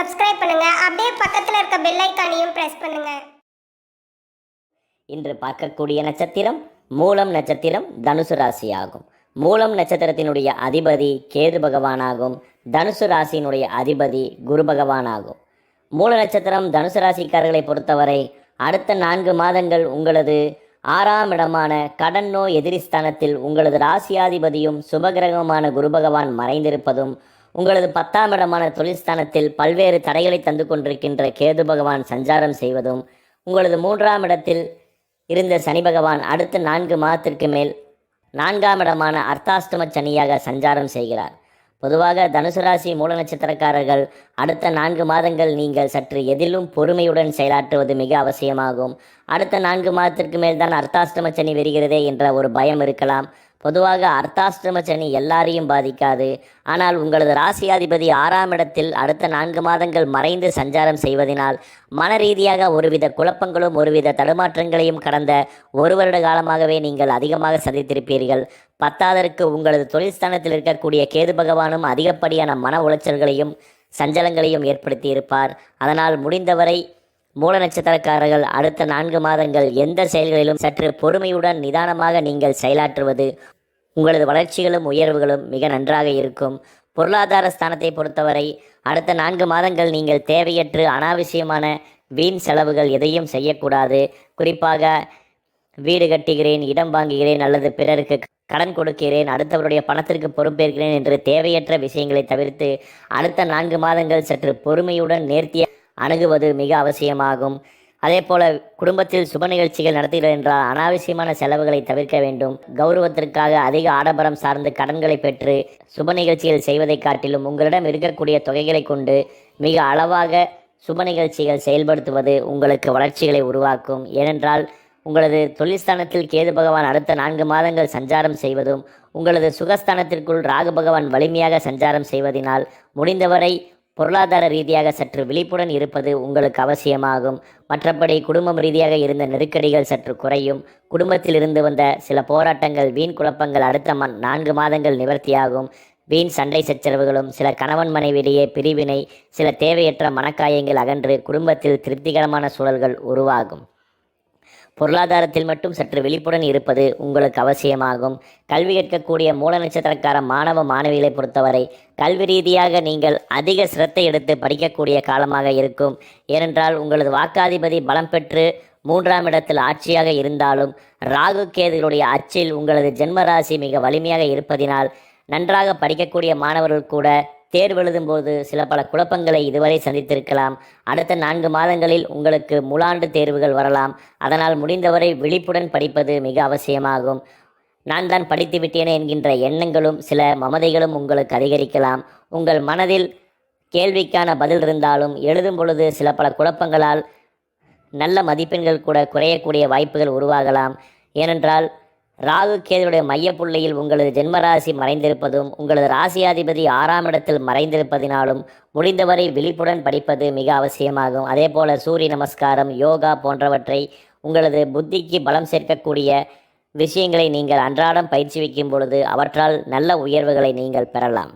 Subscribe பண்ணுங்க. அப்படியே பக்கத்தில் இருக்க பெல் ஐக்கானையும் பிரஸ் பண்ணுங்க. இன்று பார்க்கக்கூடிய நட்சத்திரம் மூலம் நட்சத்திரம் தனுசு ராசி ஆகும் மூலம் நட்சத்திரத்தினுடைய அதிபதி கேது பகவானாகும். தனுசு ராசியினுடைய அதிபதி குரு பகவானாகும். மூல நட்சத்திரம் தனுசு ராசிக்காரர்களை பொறுத்தவரை அடுத்த நான்கு மாதங்கள் உங்களது ஆறாம் இடமான கடன் நோய் எதிரி ஸ்தானத்தில் உங்களது ராசியாதிபதியும் சுபகிரகமான குரு பகவான் மறைந்திருப்பதும் உங்களது பத்தாம் இடமான தொழில்ஸ்தானத்தில் பல்வேறு தடைகளை தந்து கொண்டிருக்கின்ற கேது பகவான் சஞ்சாரம் செய்வதும் உங்களது மூன்றாம் இடத்தில் இருந்த சனி பகவான் அடுத்த நான்கு மாதத்திற்கு மேல் நான்காம் இடமான அர்த்தாஷ்டம சனியாக சஞ்சாரம் செய்கிறார். பொதுவாக தனுசு ராசி மூல நட்சத்திரக்காரர்கள் அடுத்த நான்கு மாதங்கள் நீங்கள் சற்று எதிலும் பொறுமையுடன் செயலாற்றுவது மிக அவசியமாகும். அடுத்த நான்கு மாதத்திற்கு மேல் தான் அர்த்தாஷ்டம சனி வருகிறதே என்ற ஒரு பயம் இருக்கலாம். பொதுவாக அர்த்தாஷ்டம சனி எல்லாரையும் பாதிக்காது. ஆனால் உங்களது ராசியாதிபதி ஆறாம் இடத்தில் அடுத்த நான்கு மாதங்கள் மறைந்து சஞ்சாரம் செய்வதனால் மன ரீதியாக ஒருவித குழப்பங்களும் ஒருவித தடுமாற்றங்களையும் கடந்த ஒரு வருட காலமாகவே நீங்கள் அதிகமாக சந்தித்திருப்பீர்கள். பத்தாதற்கு உங்களது தொழில்ஸ்தானத்தில் இருக்கக்கூடிய கேது பகவானும் அதிகப்படியான மன உளைச்சல்களையும் சஞ்சலங்களையும் ஏற்படுத்தி இருப்பார் அதனால் முடிந்தவரை மூல நட்சத்திரக்காரர்கள் அடுத்த நான்கு மாதங்கள் எந்த செயல்களிலும் சற்று பொறுமையுடன் நிதானமாக நீங்கள் செயலாற்றுவது உங்களது வளர்ச்சிகளும் உயர்வுகளும் மிக நன்றாக இருக்கும். பொருளாதார ஸ்தானத்தை பொறுத்தவரை அடுத்த நான்கு மாதங்கள் நீங்கள் தேவையற்று அனாவசியமான வீண் செலவுகள் எதையும் செய்யக்கூடாது. குறிப்பாக வீடு கட்டுகிறேன் இடம் வாங்குகிறேன் அல்லது பிறருக்கு கடன் கொடுக்கிறேன் அடுத்தவருடைய பணத்திற்கு பொறுப்பேற்கிறேன் என்று தேவையற்ற விஷயங்களை தவிர்த்து அடுத்த நான்கு மாதங்கள் சற்று பொறுமையுடன் நேர்த்திய அணுகுவது மிக அவசியமாகும். அதே போல குடும்பத்தில் சுப நிகழ்ச்சிகள் நடத்துகிறோம் என்றால் அனாவசியமான செலவுகளை தவிர்க்க வேண்டும். கௌரவத்திற்காக அதிக ஆடம்பரம் சார்ந்து கடன்களை பெற்று சுப நிகழ்ச்சிகள் செய்வதைக் காட்டிலும் உங்களிடம் இருக்கக்கூடிய தொகைகளை கொண்டு மிக அளவாக சுப நிகழ்ச்சிகள் செயல்படுத்துவது உங்களுக்கு வளர்ச்சிகளை உருவாக்கும். ஏனென்றால் உங்களது தொழில்ஸ்தானத்தில் கேது பகவான் அடுத்த நான்கு மாதங்கள் சஞ்சாரம் செய்வதும் உங்களது சுகஸ்தானத்திற்குள் ராகு பகவான் வலிமையாக சஞ்சாரம் செய்வதினால் முடிந்தவரை பொருளாதார ரீதியாக சற்று விழிப்புடன் இருப்பது உங்களுக்கு அவசியமாகும். மற்றபடி குடும்பம் ரீதியாக இருந்த நெருக்கடிகள் சற்று குறையும். குடும்பத்தில் இருந்து வந்த சில போராட்டங்கள் வீண் குழப்பங்கள் அடுத்த ம நான்கு மாதங்கள் நிவர்த்தியாகும். வீண் சண்டை சச்சரவுகளும் சில கணவன் மனைவியிடையே பிரிவினை சில தேவையற்ற மனக்காயங்கள் அகன்று குடும்பத்தில் திருப்திகரமான சூழல்கள் உருவாகும். பொருளாதாரத்தில் மட்டும் சற்று விழிப்புடன் இருப்பது உங்களுக்கு அவசியமாகும். கல்வி கற்கக்கூடிய மூல நட்சத்திரக்கார மாணவ மாணவிகளை பொறுத்தவரை கல்வி ரீதியாக நீங்கள் அதிக சிரத்தை எடுத்து படிக்கக்கூடிய காலமாக இருக்கும். ஏனென்றால் உங்களது வாக்காதிபதி பலம் பெற்று மூன்றாம் இடத்தில் ஆட்சியாக இருந்தாலும் ராகு கேதுகளுடைய அச்சில் உங்களது ஜென்ம ராசி மிக வலிமையாக இருப்பதினால் நன்றாக படிக்கக்கூடிய மாணவர்கள் கூட தேர்வு எழுதும்போது சில பல குழப்பங்களை இதுவரை சந்தித்திருக்கலாம். அடுத்த நான்கு மாதங்களில் உங்களுக்கு முலாண்டு தேர்வுகள் வரலாம். அதனால் முடிந்தவரை விழிப்புடன் படிப்பது மிக அவசியமாகும். நான் தான் படித்து விட்டேனே என்கின்ற எண்ணங்களும் சில மமதைகளும் உங்களுக்கு அதிகரிக்கலாம். உங்கள் மனதில் கேள்விக்கான பதில் இருந்தாலும் எழுதும் பொழுது சில பல குழப்பங்களால் நல்ல மதிப்பெண்கள் கூட குறையக்கூடிய வாய்ப்புகள் உருவாகலாம். ஏனென்றால் ராகு கேதுடைய மையப்புள்ளியில் உங்களது ஜென்மராசி மறைந்திருப்பதும் உங்களது ராசியாதிபதி ஆறாம் இடத்தில் மறைந்திருப்பதினாலும் முடிந்தவரை விழிப்புடன் படிப்பது மிக அவசியமாகும். அதே போல சூரிய நமஸ்காரம் யோகா போன்றவற்றை உங்களது புத்திக்கு பலம் சேர்க்கக்கூடிய விஷயங்களை நீங்கள் அன்றாடம் பயிற்சி வைக்கும் பொழுது அவற்றால் நல்ல உயர்வுகளை நீங்கள் பெறலாம்.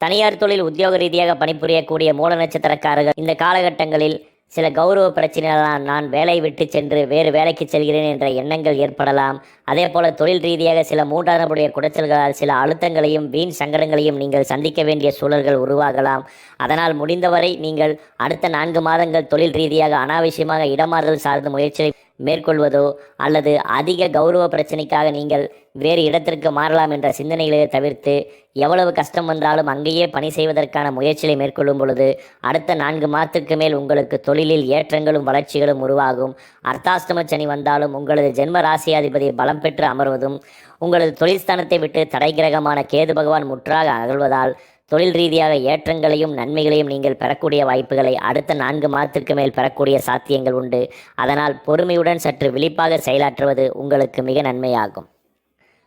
தனியார் தொழில் உத்தியோக ரீதியாக பணிபுரியக்கூடிய மூல நட்சத்திரக்காரர்கள் இந்த காலகட்டங்களில் சில கௌரவ பிரச்சனைகளால் நான் வேலை விட்டு சென்று வேறு வேலைக்கு செல்கிறேன் என்ற எண்ணங்கள் ஏற்படலாம். அதே போல தொழில் ரீதியாக சில மூன்றாம் நபருடைய குடைச்சல்களால் சில அழுத்தங்களையும் வீண் சங்கடங்களையும் நீங்கள் சந்திக்க வேண்டிய சூழல்கள் உருவாகலாம். அதனால் முடிந்தவரை நீங்கள் அடுத்த நான்கு மாதங்கள் தொழில் ரீதியாக அனாவசியமாக இடமாறுதல் சார்ந்த முயற்சியை மேற்கொள்வதோ அல்லது அதிக கௌரவ பிரச்சனைக்காக நீங்கள் வேறு இடத்திற்கு மாறலாம் என்ற சிந்தனைகளை தவிர்த்து எவ்வளவு கஷ்டம் வந்தாலும் அங்கேயே பணி செய்வதற்கான முயற்சிகளை மேற்கொள்ளும் பொழுது அடுத்த நான்கு மாதத்திற்கு மேல் உங்களுக்கு தொழிலில் ஏற்றங்களும் வளர்ச்சிகளும் உருவாகும். அர்த்தாஷ்டம சனி வந்தாலும் உங்களது ஜென்ம ராசியாதிபதி பலம் பெற்று அமர்வதும் உங்களது தொழில் ஸ்தானத்தை விட்டு தடை கிரகமான கேது பகவான் முற்றாக அகழ்வதால் தொழில் ரீதியாக ஏற்றங்களையும் நன்மைகளையும் நீங்கள் பெறக்கூடிய வாய்ப்புகளை அடுத்த நான்கு மாதத்திற்கு மேல் பெறக்கூடிய சாத்தியங்கள் உண்டு. அதனால் பொறுமையுடன் சற்று விழிப்பாக செயலாற்றுவது உங்களுக்கு மிக நன்மையாகும்.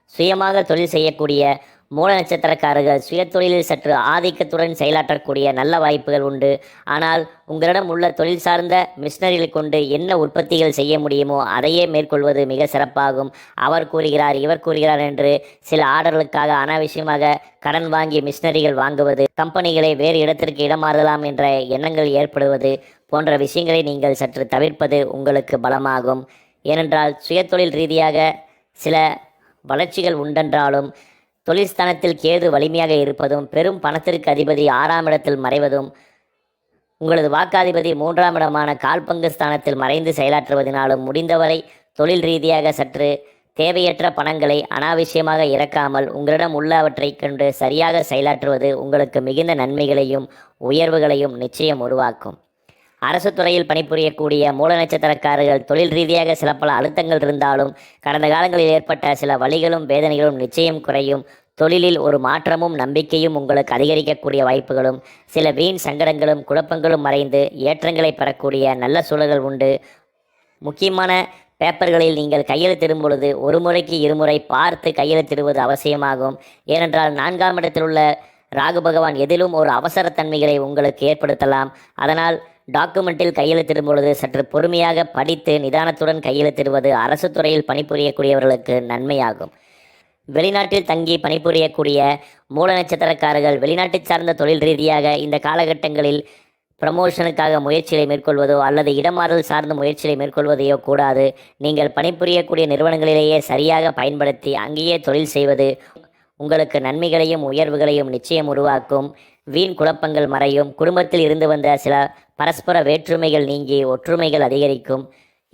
சுயமாக தொழில் செய்யக்கூடிய மூல நட்சத்திரக்காரர்கள் சுயதொழிலில் சற்று ஆதிக்கத்துடன் செயலாற்றக்கூடிய நல்ல வாய்ப்புகள் உண்டு. ஆனால் உங்களிடம் உள்ள தொழில் சார்ந்த மிஷினரிகளை கொண்டு என்ன உற்பத்திகள் செய்ய முடியுமோ அதையே மேற்கொள்வது மிக சிறப்பாகும். அவர் கூறுகிறார் இவர் கூறுகிறார் என்று சில ஆர்டர்களுக்காக அனாவசியமாக கடன் வாங்கி மிஷினரிகள் வாங்குவது கம்பெனிகளை வேறு இடத்திற்கு இடமாறலாம் என்ற எண்ணங்கள் ஏற்படுவது போன்ற விஷயங்களை நீங்கள் சற்று தவிர்ப்பது உங்களுக்கு பலமாகும். ஏனென்றால் சுயதொழில் ரீதியாக சில வளர்ச்சிகள் உண்டென்றாலும் தொழிற்ஸ்தானத்தில் கேது வலிமையாக இருப்பதும் பெரும் பணத்திற்கு அதிபதி ஆறாம் இடத்தில் மறைவதும் உங்களது வாக்காதிபதி மூன்றாம் இடமான கால்பங்கு ஸ்தானத்தில் மறைந்து செயலாற்றுவதனாலும் முடிந்தவரை தொழில் ரீதியாக சற்று தேவையற்ற பணங்களை அனாவசியமாக இறக்காமல் உங்களிடம் உள்ளவற்றைக் கொண்டு சரியாக செயலாற்றுவது உங்களுக்கு மிகுந்த நன்மைகளையும் உயர்வுகளையும் நிச்சயம் உருவாக்கும். அரசு துறையில் பணிபுரியக்கூடிய மூல நட்சத்திரக்காரர்கள் தொழில் ரீதியாக சில பல அழுத்தங்கள் இருந்தாலும் கடந்த காலங்களில் ஏற்பட்ட சில வழிகளும் வேதனைகளும் நிச்சயம் குறையும். தொழிலில் ஒரு மாற்றமும் நம்பிக்கையும் உங்களுக்கு அதிகரிக்கக்கூடிய வாய்ப்புகளும் சில வீண் சங்கடங்களும் குழப்பங்களும் மறைந்து ஏற்றங்களை பெறக்கூடிய நல்ல சூழல்கள் உண்டு. முக்கியமான பேப்பர்களில் நீங்கள் கையெழுத்திடும் பொழுது ஒரு முறைக்கு இருமுறை பார்த்து கையெழுத்திடுவது அவசியமாகும். ஏனென்றால் நான்காம் இடத்தில் உள்ள ராகு பகவான் எதிலும் ஒரு அவசரத்தன்மைகளை உங்களுக்கு ஏற்படுத்தலாம். அதனால் டாக்குமெண்ட்டில் கையெழுத்திடும் பொழுது சற்று பொறுமையாக படித்து நிதானத்துடன் கையெழுத்திடுவது அரசு துறையில் பணிபுரியக்கூடியவர்களுக்கு நன்மையாகும். வெளிநாட்டில் தங்கி பணிபுரியக்கூடிய மூல நட்சத்திரக்காரர்கள் வெளிநாட்டை சார்ந்த தொழில் ரீதியாக இந்த காலகட்டங்களில் ப்ரமோஷனுக்காக முயற்சிகளை மேற்கொள்வதோ அல்லது இடமாறுதல் சார்ந்த முயற்சிகளை மேற்கொள்வதையோ கூடாது. நீங்கள் பணிபுரியக்கூடிய நிறுவனங்களிலேயே சரியாக பயன்படுத்தி அங்கேயே தொழில் செய்வது உங்களுக்கு நன்மைகளையும் உயர்வுகளையும் நிச்சயம் உருவாக்கும். வீண் குழப்பங்கள் மறையும். குடும்பத்தில் இருந்து வந்த சில பரஸ்பர வேற்றுமைகள் நீங்கி ஒற்றுமைகள் அதிகரிக்கும்.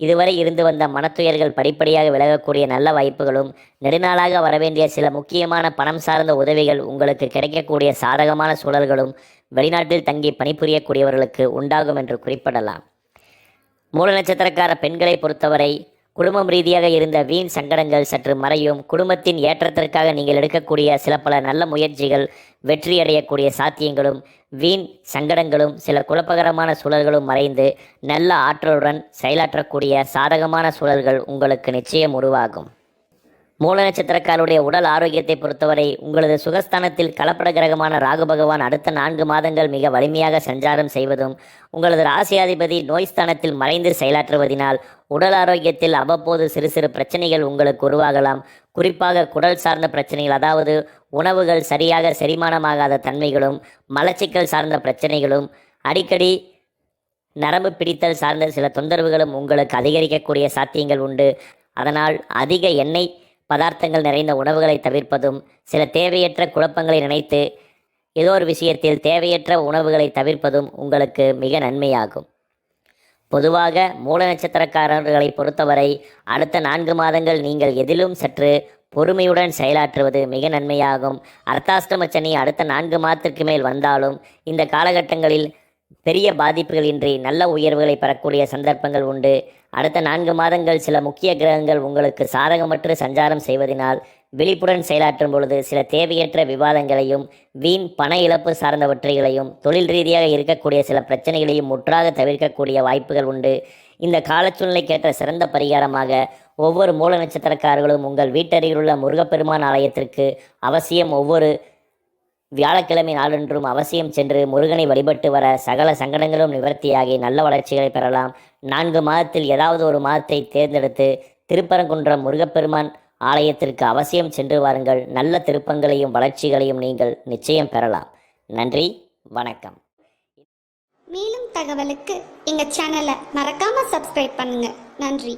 இதுவரை இருந்து வந்த மனத்துயர்கள் படிப்படியாக விலகக்கூடிய நல்ல வாய்ப்புகளும் நெடுநாளாக வரவேண்டிய சில முக்கியமான பணம் சார்ந்த உதவிகள் உங்களுக்கு கிடைக்கக்கூடிய சாதகமான சூழல்களும் வெளிநாட்டில் தங்கி பணிபுரியக்கூடியவர்களுக்கு உண்டாகும் என்று குறிப்பிடலாம். மூல நட்சத்திரக்கார பெண்களை பொறுத்தவரை குடும்பம் ரீதியாக இருந்த வீண் சங்கடங்கள் சற்று மறையும். குடும்பத்தின் ஏற்றத்திற்காக நீங்கள் எடுக்கக்கூடிய சில பல நல்ல முயற்சிகள் வெற்றியடையக்கூடிய சாத்தியங்களும் வீண் சங்கடங்களும் சில குழப்பகரமான சூழல்களும் மறைந்து நல்ல ஆற்றலுடன் செயலாற்றக்கூடிய சாதகமான சூழல்கள் உங்களுக்கு நிச்சயம் உருவாகும். மூல நட்சத்திரக்காரருடைய உடல் ஆரோக்கியத்தை பொறுத்தவரை உங்களது சுகஸ்தானத்தில் கலப்பட கிரகமான ராகு பகவான் அடுத்த நான்கு மாதங்கள் மிக வலிமையாக சஞ்சாரம் செய்வதும் உங்களது ராசியாதிபதி நோய் ஸ்தானத்தில் மறைந்து செயலாற்றுவதினால் உடல் ஆரோக்கியத்தில் அவ்வப்போது சிறு சிறு பிரச்சனைகள் உங்களுக்கு உருவாகலாம். குறிப்பாக குடல் சார்ந்த பிரச்சனைகள் அதாவது உணவுகள் சரியாக செரிமானமாகாத தன்மைகளும் மலச்சிக்கல் சார்ந்த பிரச்சனைகளும் அடிக்கடி நரம்பு பிடித்தல் சார்ந்த சில தொந்தரவுகளும் உங்களுக்கு அதிகரிக்கக்கூடிய சாத்தியங்கள் உண்டு. அதனால் அதிக எண்ணெய் பதார்த்தங்கள் நிறைந்த உணவுகளை தவிர்ப்பதும் சில தேவையற்ற குழப்பங்களை நினைத்து ஏதோ ஒரு விஷயத்தில் தேவையற்ற உணவுகளை தவிர்ப்பதும் உங்களுக்கு மிக நன்மையாகும். பொதுவாக மூல நட்சத்திரக்காரர்களை பொறுத்தவரை அடுத்த நான்கு மாதங்கள் நீங்கள் எதிலும் சற்று பொறுமையுடன் செயலாற்றுவது மிக நன்மையாகும். அர்த்தாஷ்டம சனி அடுத்த நான்கு மாதத்திற்கு மேல் வந்தாலும் இந்த காலகட்டங்களில் பெரிய பாதிப்புகள் இன்றி நல்ல உயர்வுகளை பெறக்கூடிய சந்தர்ப்பங்கள் உண்டு. அடுத்த நான்கு மாதங்கள் சில முக்கிய கிரகங்கள் உங்களுக்கு சாதகமற்று சஞ்சாரம் செய்வதனால் விழிப்புடன் செயலாற்றும் பொழுது சில தேவையற்ற விவாதங்களையும் வீண் பண இழப்பு சார்ந்தவற்றைகளையும் தொழில் ரீதியாக இருக்கக்கூடிய சில பிரச்சனைகளையும் முற்றாக தவிர்க்கக்கூடிய வாய்ப்புகள் உண்டு. இந்த காலச்சூழ்நிலைக்கேற்ற சிறந்த பரிகாரமாக ஒவ்வொரு மூல நட்சத்திரக்காரர்களும் உங்கள் வீட்டருகிலுள்ள முருகப்பெருமான் ஆலயத்திற்கு அவசியம் ஒவ்வொரு வியாழக்கிழமை நாளென்றும் அவசியம் சென்று முருகனை வழிபட்டு வர சகல சங்கடங்களும் நிவர்த்தியாகி நல்ல வளர்ச்சிகளை பெறலாம். நான்கு மாதத்தில் ஏதாவது ஒரு மாதத்தை தேர்ந்தெடுத்து திருப்பரங்குன்றம் முருகப்பெருமான் ஆலயத்திற்கு அவசியம் சென்று வாருங்கள். நல்ல திருப்பங்களையும் வளர்ச்சிகளையும் நீங்கள் நிச்சயம் பெறலாம். நன்றி வணக்கம். மேலும் தகவலுக்கு எங்கள் சேனலை மறக்காமல் சப்ஸ்கிரைப் பண்ணுங்கள் நன்றி.